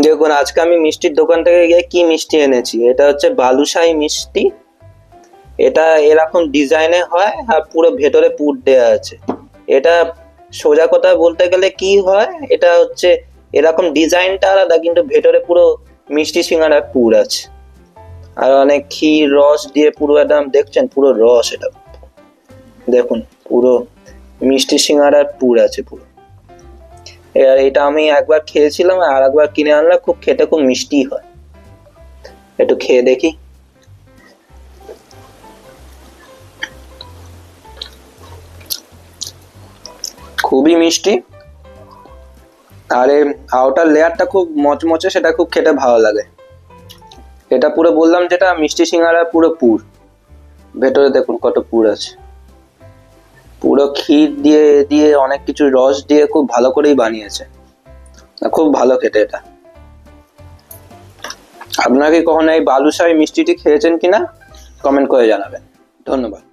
দেখুন, আজকে আমি মিষ্টির দোকান থেকে গিয়ে কি মিষ্টি এনেছি? এটা হচ্ছে বালুশাহী মিষ্টি। এটা এরকম ডিজাইনে হয় আর পুরো ভেতরে পুর দেওয়া আছে। এটা সোজা কথা বলতে গেলে কি হয়? এটা হচ্ছে এরকম ডিজাইনটা আলাদা, কিন্তু ভেতরে পুরো মিষ্টি সিঙ্গারার পুর আছে। আর অনেক ক্ষীর, রস দিয়ে পুরো একদম দেখছেন, পুরো রস এটা। দেখুন, পুরো মিষ্টি সিঙ্গারার পুর আছে পুরো। এটা আমি একবার খেয়েছিলাম আর একবার কিনে আনলে খুব খেতে খুব মিষ্টি হয়। একটু খেয়ে দেখি। খুবই মিষ্টি। আর এই আউটার লেয়ারটা খুব মচমচে, সেটা খুব খেতে ভালো লাগে। এটা পুরো বললাম যেটা মিষ্টি সিঙ্গারা পুরো পুর। ভেতরে দেখুন কত পুর আছে। পুরো ক্ষীর দিয়ে দিয়ে অনেক কিছু রস দিয়ে খুব ভালো করেই বানিয়েছে। খুব ভালো খেতে এটা। আপনারা কি কখনো এই বালুশাহী মিষ্টিটি খেয়েছেন কিনা? কমেন্ট করে জানাবেন। ধন্যবাদ।